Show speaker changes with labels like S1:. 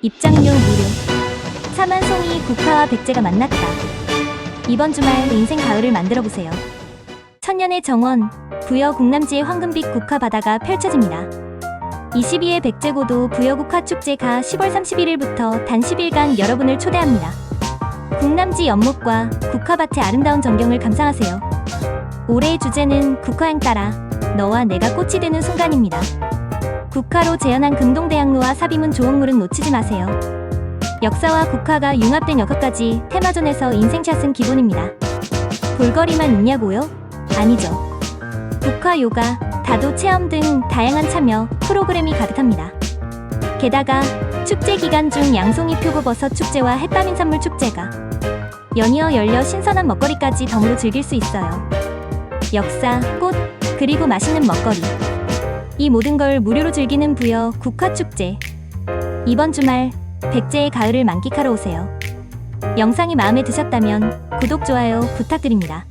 S1: 입장료 무료. 사만송이 국화와 백제가 만났다. 이번 주말 인생 가을을 만들어 보세요. 천년의 정원, 부여 국남지의 황금빛 국화 바다가 펼쳐집니다. 22회 백제고도 부여 국화 축제가 10월 31일부터 단 10일간 여러분을 초대합니다. 국남지 연못과 국화밭의 아름다운 전경을 감상하세요. 올해의 주제는 국화향 따라 너와 내가 꽃이 되는 순간입니다. 국화로 재현한 금동대학로와 사비문 조형물은 놓치지 마세요. 역사와 국화가 융합된 역학까지 테마존에서 인생샷은 기본입니다. 볼거리만 있냐고요? 아니죠. 국화 요가, 다도 체험 등 다양한 참여 프로그램이 가득합니다. 게다가 축제 기간 중 양송이 표고버섯 축제와 햇밤인 선물 축제가 연이어 열려 신선한 먹거리까지 덤으로 즐길 수 있어요. 역사, 꽃, 그리고 맛있는 먹거리. 이 모든 걸 무료로 즐기는 부여 국화축제. 이번 주말 백제의 가을을 만끽하러 오세요. 영상이 마음에 드셨다면 구독, 좋아요 부탁드립니다.